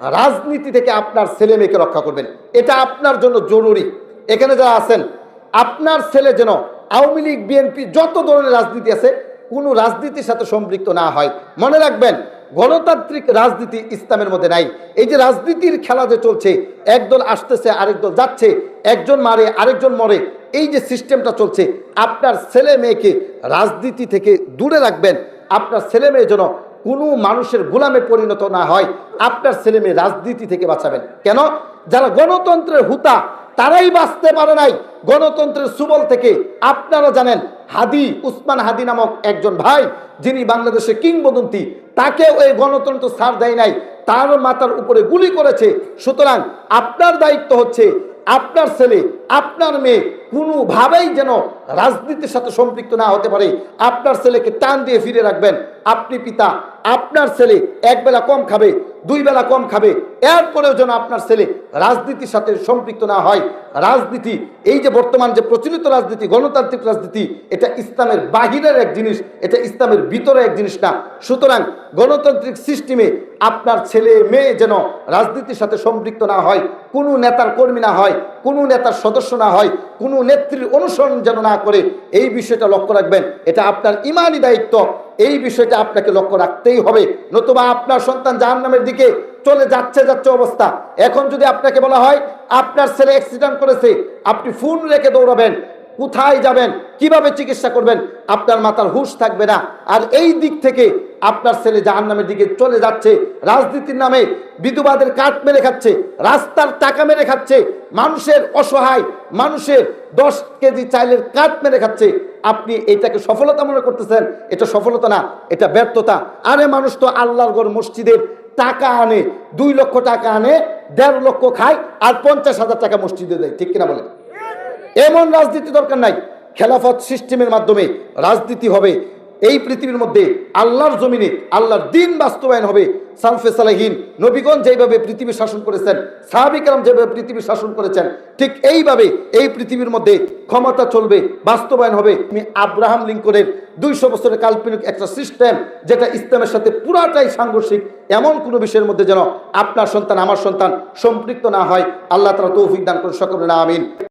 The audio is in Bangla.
রাজনীতি থেকে আপনার ছেলে মেয়েকে রক্ষা করবেন। এটা আপনার জন্য জরুরি। এখানে যারা আছেন, আপনার ছেলে যেন আওয়ামী লীগ বিএনপি যত ধরনের রাজনীতি আছে, কোনো রাজনীতির সাথে সম্পৃক্ত না হয়। মনে রাখবেন, গণতান্ত্রিক রাজনীতি ইসলামের মধ্যে নাই। এই যে রাজনীতির খেলা যে চলছে, একদল আসতেছে, আরেক দল যাচ্ছে, একজন মারে, আরেকজন মরে, এই যে সিস্টেমটা চলছে, আপনার ছেলে মেয়েকে রাজনীতি থেকে দূরে রাখবেন। আপনার ছেলে মেয়ে যেন কোনো মানুষের গোলামে পরিণত না হয়, আপনার ছেলে মেয়ে রাজনীতি থেকে বাঁচাবেন। কেন? যারা গণতন্ত্রের হুতা, তারাই বাঁচতে পারে নাই। গণতন্ত্রের সুবল থেকে আপনারা জানেন, হাদি, উসমান হাদি নামক একজন ভাই, যিনি বাংলাদেশে কিংবদন্তি তাকে ওই গণতন্ত্র ছাড় দেয় নাই। তার মাথার উপরে গুলি করেছে। সুতরাং আপনার দায়িত্ব হচ্ছে আপনার ছেলে, আপনার মেয়ে কোনোভাবেই যেন রাজনীতির সাথে সম্পৃক্ত না হতে পারে। আপনার ছেলেকে টান দিয়ে ফিরে রাখবেন। আপনি পিতা, আপনার ছেলে একবেলা কম খাবে। দুই বেলা কম খাবে। এরপরেও যেন আপনার ছেলে রাজনীতির সাথে সম্পৃক্ত না হয়। রাজনীতি, এই যে বর্তমান যে প্রচলিত রাজনীতি, গণতান্ত্রিক রাজনীতি, এটা ইসলামের বাহিরের এক জিনিস, এটা ইসলামের ভিতরে এক জিনিস না। সুতরাং গণতান্ত্রিক সিস্টেমে আপনার ছেলে, মেয়ে যেন রাজনীতির সাথে সম্পৃক্ত না হয়, কোনো নেতার কর্মী না হয়, কোনো নেতার সদস্য না হয়, কোনো নেত্রীর অনুসরণ যেন না করে, এই বিষয়টা লক্ষ্য রাখবেন। এটা আপনার ইমানই দায়িত্ব। এই বিষয়টা আপনাকে লক্ষ্য রাখতেই হবে। নতুবা আপনার সন্তান জাহান্নামের দিকে চলে যাচ্ছে যাচ্ছে অবস্থা। এখন যদি আপনাকে বলা হয়, আপনার ছেলে অ্যাক্সিডেন্ট করেছে, আপনি ফোন রেখে দৌড়াবেন, কোথায় যাবেন, কীভাবে চিকিৎসা করবেন, আপনার মাথার হুশ থাকবে না। আর এই দিক থেকে আপনার ছেলে জাহান্নামের দিকে চলে যাচ্ছে, রাজনীতির নামে বিধবাদের কাঠ মেরে খাচ্ছে, রাস্তার টাকা মেরে খাচ্ছে, মানুষের অসহায়, মানুষের দশ কেজি চাইলের কাঠ মেরে খাচ্ছে। আপনি এটাকে সফলতা মনে করতেছেন, এটা সফলতা না, এটা ব্যর্থতা। আরে মানুষ তো আল্লাহর গড় মসজিদের টাকা আনে, দুই লক্ষ টাকা আনে, দেড় লক্ষ খায় আর পঞ্চাশ হাজার টাকা মসজিদে দেয়, ঠিক কিনা বলে এমন রাজনীতি দরকার নাই। খেলাফত সিস্টেমের মাধ্যমে রাজনীতি হবে। এই পৃথিবীর মধ্যে আল্লাহর জমিনে আল্লাহর দিন বাস্তবায়ন হবে। সালফে সালাহীন নবীগঞ্জ যেভাবে পৃথিবী শাসন করেছেন সাহাবিকরাম যেভাবে পৃথিবী শাসন করেছেন, ঠিক এইভাবে এই পৃথিবীর মধ্যে ক্ষমতা চলবে, বাস্তবায়ন হবে। আমি আব্রাহাম লিঙ্কনের দুইশো বছরের কাল্পনিক একটা সিস্টেম, যেটা ইসলামের সাথে পুরাটাই সাংঘর্ষিক, এমন কোনো বিষয়ের মধ্যে যেন আপনার সন্তান, আমার সন্তান সম্পৃক্ত না হয়। আল্লাহ তারা তৌফিক দান করে সকলে না আমিন।